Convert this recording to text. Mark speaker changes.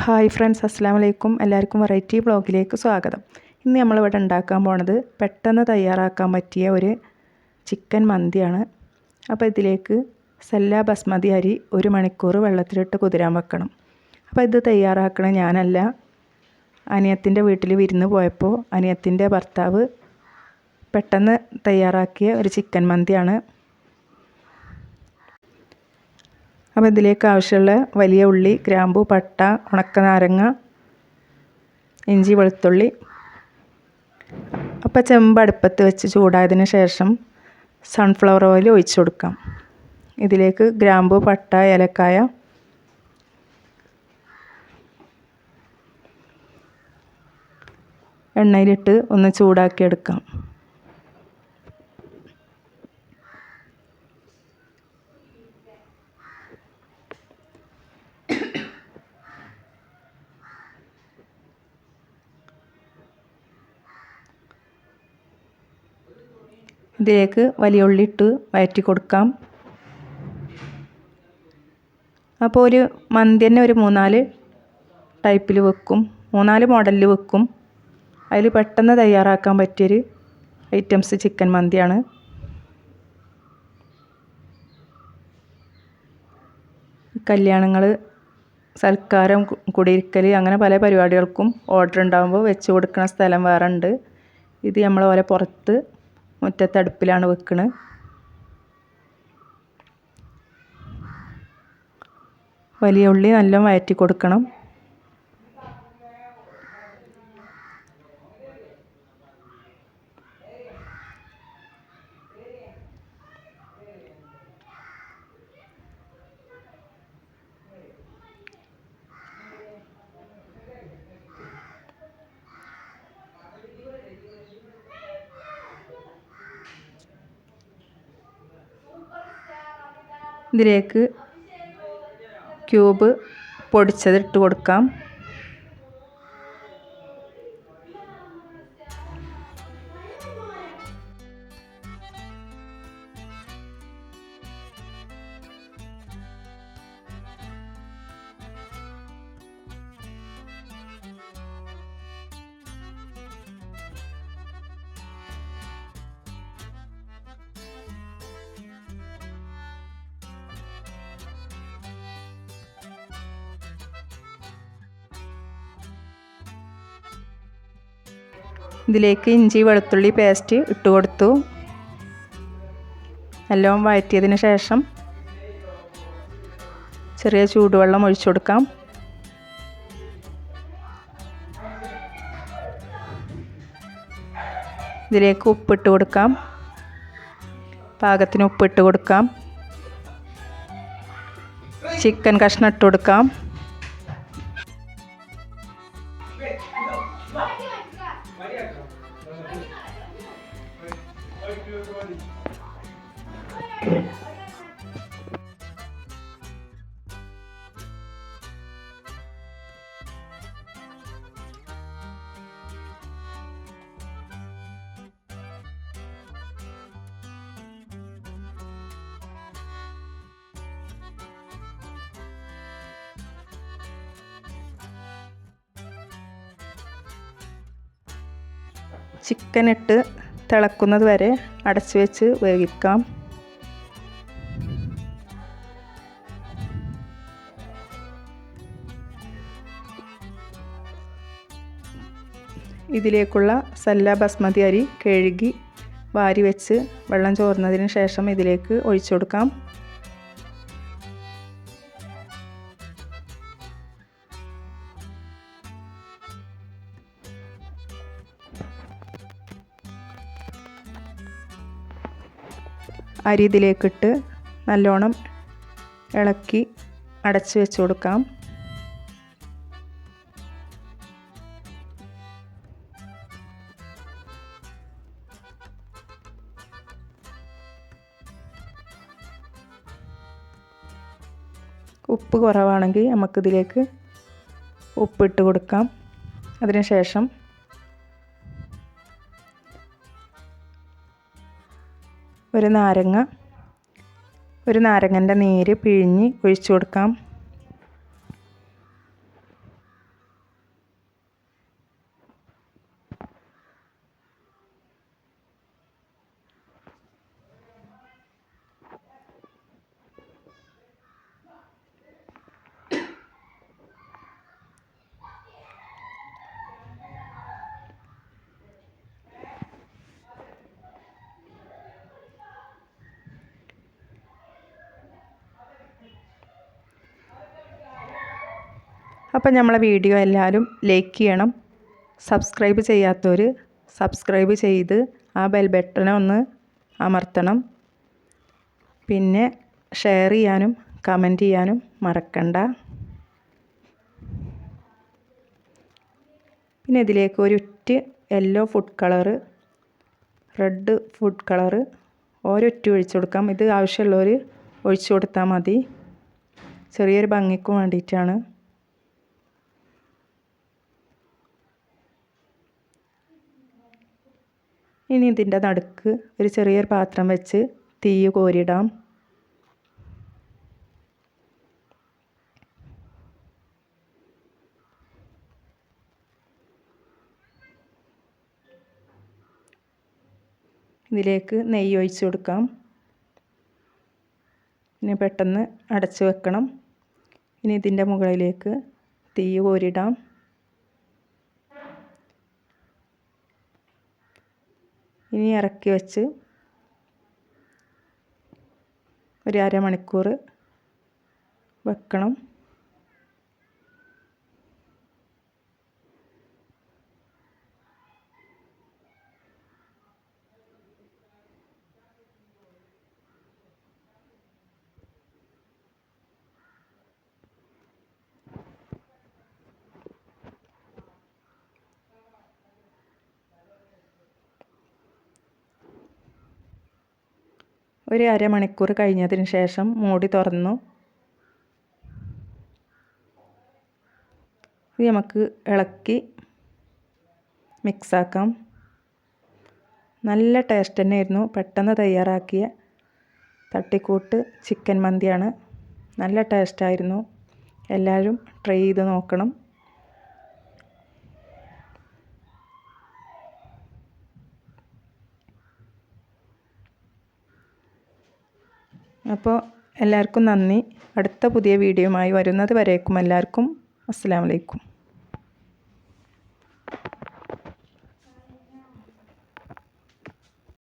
Speaker 1: Hi friends അസ്സാം വലൈക്കും എല്ലാവർക്കും വെറൈറ്റി ബ്ലോഗിലേക്ക് സ്വാഗതം. ഇന്ന് നമ്മളിവിടെ ഉണ്ടാക്കാൻ പോണത് പെട്ടെന്ന് തയ്യാറാക്കാൻ പറ്റിയ ഒരു ചിക്കൻ മന്തിയാണ്. അപ്പോൾ ഇതിലേക്ക് സെല്ല ബസ്മതി അരി ഒരു മണിക്കൂർ വെള്ളത്തിലിട്ട് കുതിരാൻ വെക്കണം. അപ്പോൾ ഇത് തയ്യാറാക്കണ ഞാനല്ല. അനിയത്തിന്റെ വീട്ടിൽ വിരുന്ന് പോയപ്പോൾ അനിയത്തിന്റെ ഭർത്താവ് പെട്ടെന്ന് തയ്യാറാക്കിയ ഒരു ചിക്കൻ മന്തിയാണ്. അപ്പോൾ ഇതിലേക്ക് ആവശ്യമുള്ള വലിയ ഉള്ളി ഗ്രാമ്പു പട്ട ഉണക്ക നാരങ്ങ ഇഞ്ചി വെളുത്തുള്ളി അപ്പോൾ ചെമ്പ് അടുപ്പത്ത് വെച്ച് ചൂടായതിന് ശേഷം സൺഫ്ലവർ ഓയിൽ ഒഴിച്ചു കൊടുക്കാം. ഇതിലേക്ക് ഗ്രാമ്പു പട്ട ഏലക്കായ എണ്ണയിലിട്ട് ഒന്ന് ചൂടാക്കിയെടുക്കാം. ഇതിലേക്ക് വലിയ ഉള്ളി ഇട്ട് വയറ്റി കൊടുക്കാം. അപ്പോൾ ഒരു മന്തി തന്നെ ഒരു മൂന്നാൽ ടൈപ്പിൽ വെക്കും. മൂന്നാൽ മോഡലിൽ വെക്കും. അതിൽ പെട്ടെന്ന് തയ്യാറാക്കാൻ പറ്റിയൊരു ഐറ്റംസ് ചിക്കൻ മന്തിയാണ്. കല്യാണങ്ങൾ സൽക്കാരം കുടിയിരിക്കൽ അങ്ങനെ പല പരിപാടികൾക്കും ഓർഡർ ഉണ്ടാകുമ്പോൾ വെച്ച് കൊടുക്കുന്ന സ്ഥലം വേറെ ഉണ്ട്. ഇത് നമ്മൾ ഓരോ പുറത്ത് മുറ്റത്ത് അടുപ്പിലാണ് വെക്കുന്നത് വലിയ ഉള്ളി നല്ല വഴറ്റി കൊടുക്കണം. ഇതിലേക്ക് ക്യൂബ് പൊടിച്ചത് ഇട്ട് കൊടുക്കാം. ഇതിലേക്ക് ഇഞ്ചി വെളുത്തുള്ളി പേസ്റ്റ് ഇട്ട് കൊടുത്തു. എല്ലാം വഴറ്റിയതിന് ശേഷം ചെറിയ ചൂടുവെള്ളം ഒഴിച്ചു കൊടുക്കാം. ഇതിലേക്ക് ഉപ്പിട്ട് കൊടുക്കാം. പാകത്തിന് ഉപ്പിട്ട് കൊടുക്കാം. ചിക്കൻ കഷ്ണം ഇട്ട് കൊടുക്കാം. ചിക്കൻ ഇട്ട് തിളക്കുന്നത് വരെ അടച്ചു വെച്ച് വേവിക്കാം. ഇതിലേക്കുള്ള സല്ല ബസ്മതി അരി കഴുകി വാരി വെച്ച് വെള്ളം ചോർന്നതിന് ശേഷം ഇതിലേക്ക് ഒഴിച്ചു കൊടുക്കാം. അരി ഇതിലേക്കിട്ട് നല്ലോണം ഇളക്കി അടച്ച് വെച്ച് കൊടുക്കാം. ഉപ്പ് കുറവാണെങ്കിൽ നമുക്കിതിലേക്ക് ഉപ്പിട്ട് കൊടുക്കാം. അതിനുശേഷം ഒരു നാരങ്ങ ഒരു നാരങ്ങന്റെ നീര് പിഴിഞ്ഞ് ഒഴിച്ചു കൊടുക്കാം. അപ്പം നമ്മളെ വീഡിയോ എല്ലാവരും ലൈക്ക് ചെയ്യണം. സബ്സ്ക്രൈബ് ചെയ്യാത്തവർ സബ്സ്ക്രൈബ് ചെയ്ത് ആ ബെൽ ബട്ടനെ ഒന്ന് അമർത്തണം. പിന്നെ ഷെയർ ചെയ്യാനും കമന്റ് ചെയ്യാനും മറക്കണ്ട. പിന്നെ ഇതിലേക്ക് ഒരു ഉറ്റ് yellow food colour red food colour ഓരൊറ്റ ഒഴിച്ചു കൊടുക്കാം. ഇത് ആവശ്യമുള്ളവർ ഒഴിച്ചു കൊടുത്താൽ മതി. ചെറിയൊരു ഭംഗിക്കും വേണ്ടിയിട്ടാണ്. ഇനി ഇതിന്റെ നടുക്ക് ഒരു ചെറിയൊരു പാത്രം വെച്ച് തീ കോരിടാം. ഇതിലേക്ക് നെയ്യ് ഒഴിച്ച് കൊടുക്കാം. ഇനി പെട്ടെന്ന് അടച്ച് വെക്കണം. ഇനി ഇതിന്റെ മുകളിലേക്ക് തീ കോരിടാം. ഇനി ഇറക്കി വെച്ച് ഒരു അരമണിക്കൂർ വെക്കണം. ഒരു അരമണിക്കൂർ കഴിഞ്ഞതിന് ശേഷം മൂടി തുറന്നു. ഇത് നമുക്ക് ഇളക്കി മിക്സാക്കാം. നല്ല ടേസ്റ്റ് തന്നെയായിരുന്നു. പെട്ടെന്ന് തയ്യാറാക്കിയ തട്ടിക്കൂട്ട് ചിക്കൻ മന്തിയാണ്. നല്ല ടേസ്റ്റായിരുന്നു എല്ലാവരും ട്രൈ ചെയ്ത് നോക്കണം. അപ്പോൾ എല്ലാവർക്കും നന്ദി. അടുത്ത പുതിയ വീഡിയോയുമായി വരുന്നത് വരേക്കും എല്ലാവർക്കും. അസ്സാം വലൈക്കും